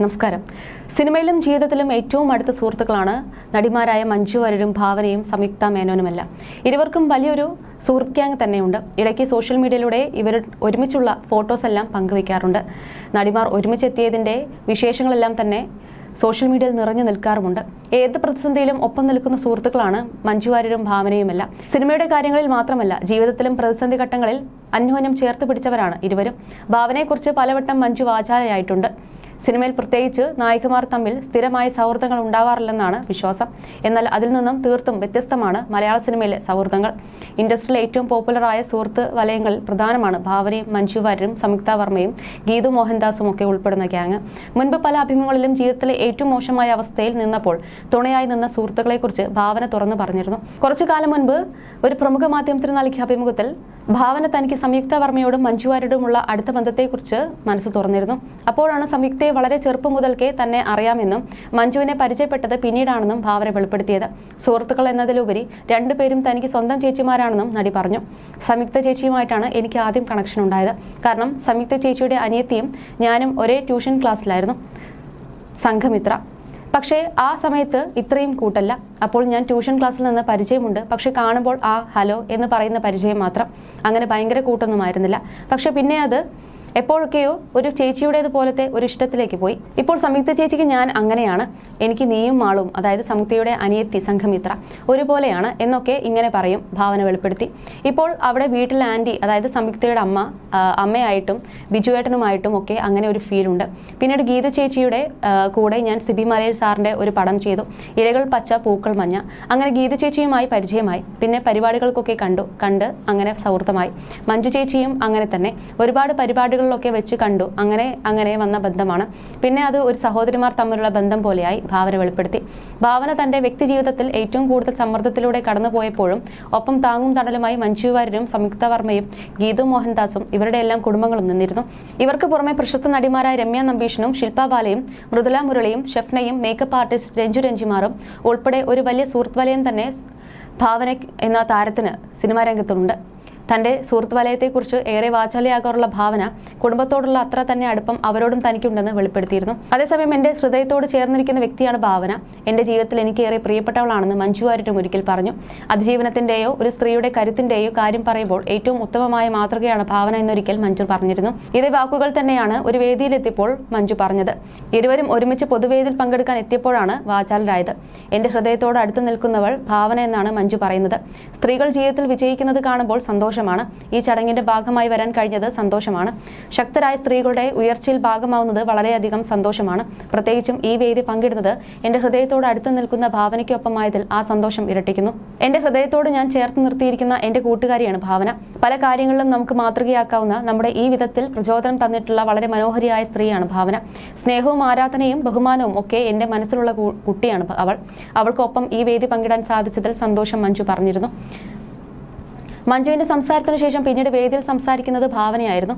നമസ്കാരം. സിനിമയിലും ജീവിതത്തിലും ഏറ്റവും അടുത്ത സുഹൃത്തുക്കളാണ് നടിമാരായ മഞ്ജു വാര്യരും ഭാവനയും സംയുക്ത മേനോനുമല്ല. ഇരുവർക്കും വലിയൊരു സുഹൃത്ത് ഗ്യാങ് തന്നെയുണ്ട്. ഇടയ്ക്ക് സോഷ്യൽ മീഡിയയിലൂടെ ഇവർ ഒരുമിച്ചുള്ള ഫോട്ടോസ് എല്ലാം പങ്കുവയ്ക്കാറുണ്ട്. നടിമാർ ഒരുമിച്ചെത്തിയതിന്റെ വിശേഷങ്ങളെല്ലാം തന്നെ സോഷ്യൽ മീഡിയയിൽ നിറഞ്ഞു നിൽക്കാറുമുണ്ട്. ഏത് പ്രതിസന്ധിയിലും ഒപ്പം നിൽക്കുന്ന സുഹൃത്തുക്കളാണ് മഞ്ജു വാര്യരും ഭാവനയുമല്ല. സിനിമയുടെ കാര്യങ്ങളിൽ മാത്രമല്ല ജീവിതത്തിലും പ്രതിസന്ധി ഘട്ടങ്ങളിൽ അന്യോന്യം ചേർത്ത് പിടിച്ചവരാണ് ഇരുവരും. ഭാവനയെക്കുറിച്ച് പലവട്ടം മഞ്ജു വാചാലയായിട്ടുണ്ട്. സിനിമയിൽ പ്രത്യേകിച്ച് നായികമാർ തമ്മിൽ സ്ഥിരമായ സൗഹൃദങ്ങൾ ഉണ്ടാവാറില്ലെന്നാണ് വിശ്വാസം. എന്നാൽ അതിൽ നിന്നും തീർത്തും വ്യത്യസ്തമാണ് മലയാള സിനിമയിലെ സൗഹൃദങ്ങൾ. ഇൻഡസ്ട്രിയിലെ ഏറ്റവും പോപ്പുലറായ സുഹൃത്ത് വലയങ്ങളിൽ പ്രധാനമാണ് ഭാവനയും മഞ്ജു വാര്യരും സംയുക്ത വർമ്മയും ഗീതു മോഹൻദാസും ഒക്കെ ഉൾപ്പെടുന്ന ഗ്യാങ്. മുൻപ് പല അഭിമുഖങ്ങളിലും ജീവിതത്തിലെ ഏറ്റവും മോശമായ അവസ്ഥയിൽ നിന്നപ്പോൾ തുണയായി നിന്ന സുഹൃത്തുക്കളെക്കുറിച്ച് ഭാവന തുറന്നു പറഞ്ഞിരുന്നു. കുറച്ചു കാലം മുൻപ് ഒരു പ്രമുഖ മാധ്യമത്തിന് നൽകിയ അഭിമുഖത്തിൽ ഭാവന തനിക്ക് സംയുക്ത വർമ്മയോടും മഞ്ജുവാരോടുമുള്ള അടുത്ത ബന്ധത്തെക്കുറിച്ച് മനസ്സ് തുറന്നിരുന്നു. അപ്പോഴാണ് സംയുക്തയെ വളരെ ചെറുപ്പം മുതൽക്കേ തന്നെ അറിയാമെന്നും മഞ്ജുവിനെ പരിചയപ്പെട്ടത് പിന്നീടാണെന്നും ഭാവന വെളിപ്പെടുത്തിയത്. സുഹൃത്തുക്കൾ എന്നതിലുപരി രണ്ടുപേരും തനിക്ക് സ്വന്തം ചേച്ചിമാരാണെന്നും നടി പറഞ്ഞു. സംയുക്ത ചേച്ചിയുമായിട്ടാണ് എനിക്ക് ആദ്യം കണക്ഷൻ ഉണ്ടായത്. കാരണം സംയുക്ത ചേച്ചിയുടെ അനിയത്തിയും ഞാനും ഒരേ ട്യൂഷൻ ക്ലാസ്സിലായിരുന്നു. സംഘമിത്ര. പക്ഷേ ആ സമയത്ത് ഇത്രയും കൂട്ടല്ല. അപ്പോൾ ഞാൻ ട്യൂഷൻ ക്ലാസ്സിൽ നിന്ന് പരിചയമുണ്ട്. പക്ഷേ കാണുമ്പോൾ ആ ഹലോ എന്ന് പറയുന്ന പരിചയം മാത്രം. അങ്ങനെ ഭയങ്കര കൂട്ടൊന്നും ആയിരുന്നില്ല. പക്ഷേ പിന്നെ അത് എപ്പോഴൊക്കെയോ ഒരു ചേച്ചിയുടേത് പോലത്തെ ഒരു ഇഷ്ടത്തിലേക്ക് പോയി. ഇപ്പോൾ സംയുക്ത ചേച്ചിക്ക് ഞാൻ അങ്ങനെയാണ്. എനിക്ക് നീയും മാളും അതായത് സംയുക്തയുടെ അനിയത്തി സംഘമിത്ര ഒരുപോലെയാണ് എന്നൊക്കെ ഇങ്ങനെ പറയും ഭാവന വെളിപ്പെടുത്തി. ഇപ്പോൾ അവിടെ വീട്ടിൽ ആന്റി അതായത് സംയുക്തയുടെ അമ്മ അമ്മയായിട്ടും ബിജുവേട്ടനുമായിട്ടും ഒക്കെ അങ്ങനെ ഒരു ഫീലുണ്ട് പിന്നീട് ഗീത ചേച്ചിയുടെ കൂടെ ഞാൻ സിബി മലയിൽ സാറിന്റെ ഒരു പടം ചെയ്തു. ഇലകൾ പച്ച പൂക്കൾ മഞ്ഞ. അങ്ങനെ ഗീത ചേച്ചിയുമായി പരിചയമായി. പിന്നെ പരിപാടികൾക്കൊക്കെ കണ്ടു കണ്ട് അങ്ങനെ സൗഹൃദമായി. മഞ്ജു ചേച്ചിയും അങ്ങനെ തന്നെ. ഒരുപാട് പരിപാടികളിലൊക്കെ വെച്ച് കണ്ടു. അങ്ങനെ അങ്ങനെ വന്ന ബന്ധമാണ്. പിന്നെ അത് ഒരു സഹോദരിമാർ തമ്മിലുള്ള ബന്ധം പോലെയായി ഭാവന വെളിപ്പെടുത്തി. ഭാവന തന്റെ വ്യക്തി ജീവിതത്തിൽ ഏറ്റവും കൂടുതൽ സമ്മർദ്ദത്തിലൂടെ കടന്നുപോയപ്പോഴും ഒപ്പം താങ്ങും തണലുമായി മഞ്ജു വാര്യരും സംയുക്ത വർമ്മയും ഗീതു മോഹൻദാസും ഇവരുടെ എല്ലാം കുടുംബങ്ങളും നിന്നിരുന്നു. ഇവർക്ക് പുറമെ പ്രശസ്ത നടിമാരായ രമ്യ നമ്പീഷനും ശില്പ ബാലയും മൃദുല മുരളിയും ഷെഫ്നയും മേക്കപ്പ് ആർട്ടിസ്റ്റ് രഞ്ജു രഞ്ജിമാറും ഉൾപ്പെടെ ഒരു വലിയ സുഹൃത്ത് വലയം തന്നെ ഭാവന എന്ന താരത്തിന് സിനിമാ രംഗത്തുണ്ട്. തന്റെ സുഹൃത്ത് വലയത്തെക്കുറിച്ച് ഏറെ വാചാലയാകാറുള്ള ഭാവന കുടുംബത്തോടുള്ള അത്ര തന്നെ അടുപ്പം അവരോടും തനിക്കുണ്ടെന്ന് വെളിപ്പെടുത്തിയിരുന്നു. അതേസമയം എന്റെ ഹൃദയത്തോട് ചേർന്നിരിക്കുന്ന വ്യക്തിയാണ് ഭാവന. എന്റെ ജീവിതത്തിൽ എനിക്ക് ഏറെ പ്രിയപ്പെട്ടവളാണെന്ന് മഞ്ജു വാര്യരും ഒരിക്കൽ പറഞ്ഞു. അതിജീവനത്തിന്റെയോ ഒരു സ്ത്രീയുടെ കരുത്തിന്റെയോ കാര്യം പറയുമ്പോൾ ഏറ്റവും ഉത്തമമായ മാതൃകയാണ് ഭാവന എന്നൊരിക്കൽ മഞ്ജു പറഞ്ഞിരുന്നു. ഇതേ വാക്കുകൾ തന്നെയാണ് ഒരു വേദിയിലെത്തിയപ്പോൾ മഞ്ജു പറഞ്ഞത്. ഇരുവരും ഒരുമിച്ച് പൊതുവേദിയിൽ പങ്കെടുക്കാൻ എത്തിയപ്പോഴാണ് വാചാലരായത് എന്റെ ഹൃദയത്തോട് അടുത്ത് നിൽക്കുന്നവൾ ഭാവന എന്നാണ് മഞ്ജു പറയുന്നത്. സ്ത്രീകൾ ജീവിതത്തിൽ വിജയിക്കുന്നത് കാണുമ്പോൾ സന്തോഷമാണ്. ഈ ചടങ്ങിന്റെ ഭാഗമായി വരാൻ കഴിഞ്ഞത് സന്തോഷമാണ്. ശക്തരായ സ്ത്രീകളുടെ ഉയർച്ചയിൽ ഭാഗമാവുന്നത് വളരെയധികം സന്തോഷമാണ്. പ്രത്യേകിച്ചും ഈ വേദി പങ്കിടുന്നത് എന്റെ ഹൃദയത്തോട് അടുത്ത് നിൽക്കുന്ന ഭാവനയ്ക്കൊപ്പമായതിൽ ആ സന്തോഷം ഇരട്ടിക്കുന്നു. എന്റെ ഹൃദയത്തോട് ഞാൻ ചേർത്ത് നിർത്തിയിരിക്കുന്ന എന്റെ കൂട്ടുകാരിയാണ് ഭാവന. പല കാര്യങ്ങളിലും നമുക്ക് മാതൃകയാക്കാവുന്ന നമ്മുടെ ഈ വിധത്തിൽ പ്രചോദനം തന്നിട്ടുള്ള വളരെ മനോഹരിയായ സ്ത്രീയാണ് ഭാവന. സ്നേഹവും ആരാധനയും ബഹുമാനവും ഒക്കെ എന്റെ മനസ്സിലുള്ള കുട്ടിയാണ് അവൾ. അവൾക്കൊപ്പം ഈ വേദി പങ്കിടാൻ സാധിച്ചതിൽ സന്തോഷം മഞ്ജു പറഞ്ഞിരുന്നു. മഞ്ജുവിന്റെ സംസാരത്തിന് ശേഷം പിന്നീട് വേദിയിൽ സംസാരിക്കുന്നത് ഭാവനയായിരുന്നു.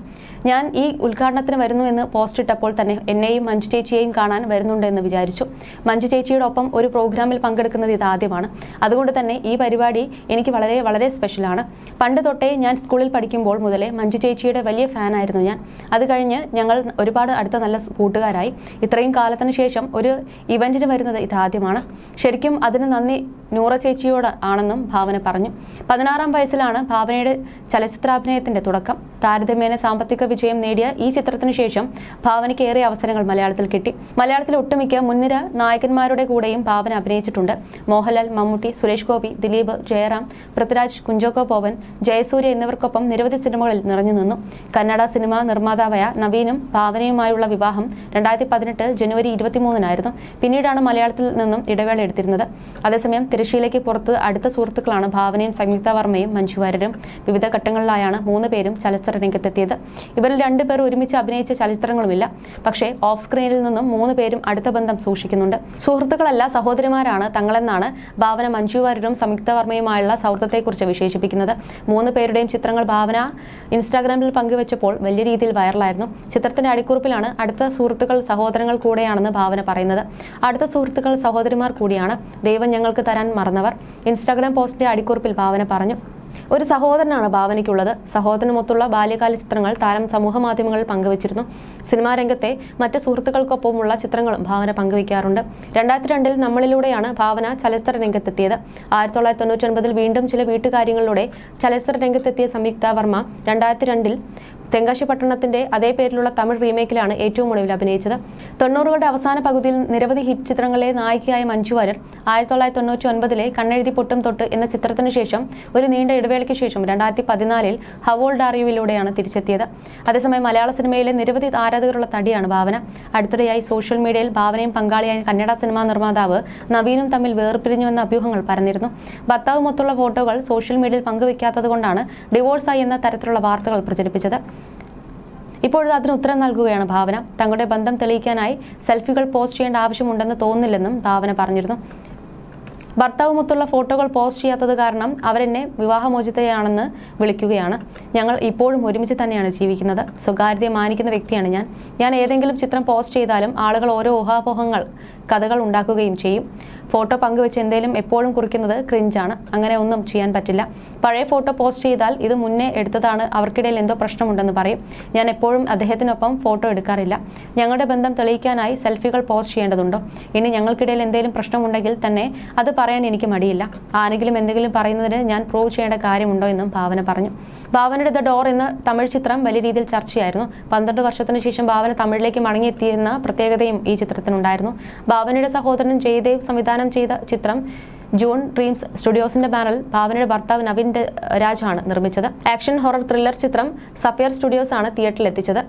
ഞാൻ ഈ ഉദ്ഘാടനത്തിന് വരുന്നു എന്ന് പോസ്റ്റ് ഇട്ടപ്പോൾ തന്നെ എന്നെയും മഞ്ജു ചേച്ചിയെയും കാണാൻ വരുന്നുണ്ട് എന്ന് വിചാരിച്ചു. മഞ്ജു ചേച്ചിയുടെ ഒപ്പം ഒരു പ്രോഗ്രാമിൽ പങ്കെടുക്കുന്നത് ഇതാദ്യമാണ് അതുകൊണ്ട് തന്നെ ഈ പരിപാടി എനിക്ക് വളരെ വളരെ സ്പെഷ്യലാണ് പണ്ട് തൊട്ടേ ഞാൻ സ്കൂളിൽ പഠിക്കുമ്പോൾ മുതലേ മഞ്ജു ചേച്ചിയുടെ വലിയ ഫാനായിരുന്നു ഞാൻ. അത് കഴിഞ്ഞ് ഞങ്ങൾ ഒരുപാട് അടുത്ത നല്ല കൂട്ടുകാരായി. ഇത്രയും കാലത്തിന് ശേഷം ഒരു ഇവന്റിന് വരുന്നത് ഇതാദ്യമാണ് ശരിക്കും അതിന് നന്ദി നൂറ ചേച്ചിയോട് ആണെന്നും ഭാവന പറഞ്ഞു. പതിനാറാം വയസ്സിലാണ് ഭാവനയുടെ ചലച്ചിത്രാഭിനയത്തിന്റെ തുടക്കം. താരതമ്യേന സാമ്പത്തിക വിജയം നേടിയ ഈ ചിത്രത്തിനു ശേഷം ഭാവനയ്ക്ക് ഏറെ അവസരങ്ങൾ മലയാളത്തിൽ കിട്ടി. മലയാളത്തിലെ ഒട്ടുമിക്ക മുൻനിര നായകന്മാരുടെ കൂടെയും ഭാവന അഭിനയിച്ചിട്ടുണ്ട്. മോഹൻലാൽ മമ്മൂട്ടി സുരേഷ് ഗോപി ദിലീപ് ജയറാം പൃഥ്വിരാജ് കുഞ്ചോക്കോ പോവൻ ജയസൂര്യ എന്നിവർക്കൊപ്പം നിരവധി സിനിമകളിൽ നിറഞ്ഞു നിന്നു. കന്നഡ സിനിമ നിർമ്മാതാവായ നവീനും ഭാവനയുമായുള്ള വിവാഹം രണ്ടായിരത്തി പതിനെട്ട് ജനുവരി ഇരുപത്തിമൂന്നിനായിരുന്നു. പിന്നീടാണ് മലയാളത്തിൽ നിന്നും ഇടവേള എടുത്തിരുന്നത്. അതേസമയം തിരശ്ശീലയ്ക്ക് പുറത്ത് അടുത്ത സുഹൃത്തുക്കളാണ് ഭാവനയും സംയുക്ത വർമ്മയും മഞ്ജു വാര്യരും. വിവിധ ഘട്ടങ്ങളിലായാണ് മൂന്ന് പേരും ചലച്ചിത്ര രംഗത്തെത്തിയത്. ഇവരിൽ രണ്ടുപേർ ഒരുമിച്ച് അഭിനയിച്ച ചലച്ചിത്രങ്ങളുമില്ല. പക്ഷേ ഓഫ് സ്ക്രീനിൽ നിന്നും മൂന്ന് പേരും അടുത്ത ബന്ധം സൂക്ഷിക്കുന്നുണ്ട്. സുഹൃത്തുക്കളല്ല സഹോദരിമാരാണ് തങ്ങളെന്നാണ് ഭാവന മഞ്ജു വാര്യരും സംയുക്ത വർമ്മയുമായുള്ള സൗഹൃദത്തെക്കുറിച്ച് വിശേഷിപ്പിക്കുന്നത്. മൂന്ന് പേരുടെയും ചിത്രങ്ങൾ ഭാവന ഇൻസ്റ്റാഗ്രാമിൽ പങ്കുവച്ചപ്പോൾ വലിയ രീതിയിൽ വൈറലായിരുന്നു. ചിത്രത്തിന്റെ അടിക്കുറിപ്പിലാണ് അടുത്ത സുഹൃത്തുക്കൾ സഹോദരങ്ങൾ കൂടെയാണെന്ന് ഭാവന പറയുന്നത്. അടുത്ത സുഹൃത്തുക്കൾ സഹോദരിമാർ കൂടിയാണ്. ദൈവം ഞങ്ങൾക്ക് തരാൻ മറന്നവർ ഇൻസ്റ്റാഗ്രാം പോസ്റ്റിന്റെ അടിക്കുറിപ്പിൽ ഭാവന പറഞ്ഞു. ഒരു സഹോദരനാണ് ഭാവനയ്ക്കുള്ളത്. സഹോദരനുമൊത്തുള്ള ബാല്യകാല ചിത്രങ്ങൾ താരം സമൂഹ മാധ്യമങ്ങളിൽ പങ്കുവച്ചിരുന്നു. സിനിമാ രംഗത്തെ മറ്റ് സുഹൃത്തുക്കൾക്കൊപ്പമുള്ള ചിത്രങ്ങളും ഭാവന പങ്കുവയ്ക്കാറുണ്ട്. രണ്ടായിരത്തി രണ്ടിൽ നമ്മളിലൂടെയാണ് ഭാവന ചലച്ചിത്ര രംഗത്തെത്തിയത്. ആയിരത്തി തൊള്ളായിരത്തി തൊണ്ണൂറ്റി ഒൻപതിൽ വീണ്ടും ചില വീട്ടുകാര്യങ്ങളിലൂടെ ചലച്ചിത്ര രംഗത്തെത്തിയ സംയുക്ത വർമ്മ രണ്ടായിരത്തി രണ്ടിൽ തെങ്കാശി പട്ടണത്തിന്റെ അതേ പേരിലുള്ള തമിഴ് റീമേക്കിലാണ് ഏറ്റവും ഒടുവിൽ അഭിനയിച്ചത്. തൊണ്ണൂറുകളുടെ അവസാന പകുതിയിൽ നിരവധി ഹിറ്റ് ചിത്രങ്ങളെ നായികയായ മഞ്ജു വാര്യർ ആയിരത്തി തൊള്ളായിരത്തി തൊണ്ണൂറ്റി ഒൻപതിലെ കണ്ണെഴുതി പൊട്ടും തൊട്ട് എന്ന ചിത്രത്തിന് ശേഷം ഒരു നീണ്ട ഇടവേളയ്ക്ക് ശേഷം രണ്ടായിരത്തി പതിനാലിൽ ഹവോൾഡ് ഡാറിയുവിലൂടെയാണ് തിരിച്ചെത്തിയത്. അതേസമയം മലയാള സിനിമയിലെ നിരവധി ആരാധകരുള്ള തടിയാണ് ഭാവന. അടുത്തിടെയായി സോഷ്യൽ മീഡിയയിൽ ഭാവനയും പങ്കാളിയായ കന്നഡ സിനിമാ നിർമ്മാതാവ് നവീനും തമ്മിൽ വേർപിരിഞ്ഞുവെന്ന അഭ്യൂഹങ്ങൾ പരന്നിരുന്നു. ഭർത്താവുമൊത്തുള്ള ഫോട്ടോകൾ സോഷ്യൽ മീഡിയയിൽ പങ്കുവെക്കാത്തതുകൊണ്ടാണ് ഡിവോഴ്സായി എന്ന തരത്തിലുള്ള വാർത്തകൾ പ്രചരിപ്പിച്ചത്. ഇപ്പോഴത് അതിന് ഉത്തരം നൽകുകയാണ് ഭാവന. തങ്ങളുടെ ബന്ധം തെളിയിക്കാനായി സെൽഫികൾ പോസ്റ്റ് ചെയ്യേണ്ട ആവശ്യമുണ്ടെന്ന് തോന്നുന്നില്ലെന്നും ഭാവന പറഞ്ഞിരുന്നു. ഭർത്താവുമൊത്തുള്ള ഫോട്ടോകൾ പോസ്റ്റ് ചെയ്യാത്തത് കാരണം അവരെന്നെ വിവാഹമോചിതയാണെന്ന് വിളിക്കുകയാണ്. ഞങ്ങൾ ഇപ്പോഴും ഒരുമിച്ച് തന്നെയാണ് ജീവിക്കുന്നത്. സ്വകാര്യതയെ മാനിക്കുന്ന വ്യക്തിയാണ് ഞാൻ. ഞാൻ ഏതെങ്കിലും ചിത്രം പോസ്റ്റ് ചെയ്താലും ആളുകൾ ഓരോ ഊഹാപോഹങ്ങൾ കഥകൾ ഉണ്ടാക്കുകയും ചെയ്യും. ഫോട്ടോ പങ്കുവെച്ച് എന്തെങ്കിലും എപ്പോഴും കുറിക്കുന്നത് ക്രിഞ്ചാണ്. അങ്ങനെ ഒന്നും ചെയ്യാൻ പറ്റില്ല. പഴയ ഫോട്ടോ പോസ്റ്റ് ചെയ്താൽ ഇത് മുന്നേ എടുത്തതാണ്. അവർക്കിടയിൽ എന്തോ പ്രശ്നമുണ്ടെന്ന് പറയും. ഞാൻ എപ്പോഴും അദ്ദേഹത്തിനൊപ്പം ഫോട്ടോ എടുക്കാറില്ല. ഞങ്ങളുടെ ബന്ധം തെളിയിക്കാനായി സെൽഫികൾ പോസ്റ്റ് ചെയ്യേണ്ടതുണ്ടോ? ഇനി ഞങ്ങൾക്കിടയിൽ എന്തെങ്കിലും പ്രശ്നമുണ്ടെങ്കിൽ തന്നെ അത് പറയാൻ എനിക്ക് മടിയില്ല. ആരെങ്കിലും എന്തെങ്കിലും പറയുന്നതിന് ഞാൻ പ്രൂവ് ചെയ്യേണ്ട കാര്യമുണ്ടോ എന്നും ഭാവന പറഞ്ഞു. ഭാവനയുടെ ദ ഡോർ എന്ന തമിഴ് ചിത്രം വലിയ രീതിയിൽ ചർച്ചയായിരുന്നു. പന്ത്രണ്ട് വർഷത്തിനു ശേഷം ഭാവന തമിഴിലേക്ക് മടങ്ങിയെത്തിയെന്ന പ്രത്യേകതയും ഈ ചിത്രത്തിനുണ്ടായിരുന്നു. ഭാവനയുടെ സഹോദരൻ ജയദേവ് സംവിധാനം ചെയ്ത ചിത്രം ജൂൺ ഡ്രീംസ് സ്റ്റുഡിയോസിന്റെ ബാനറിൽ ഭാവനയുടെ ഭർത്താവ് നവീൻ രാജാണ് നിർമ്മിച്ചത്. ആക്ഷൻ ഹൊറർ ത്രില്ലർ ചിത്രം സഫിയർ സ്റ്റുഡിയോസ് ആണ് തിയേറ്ററിൽ എത്തിച്ചത്.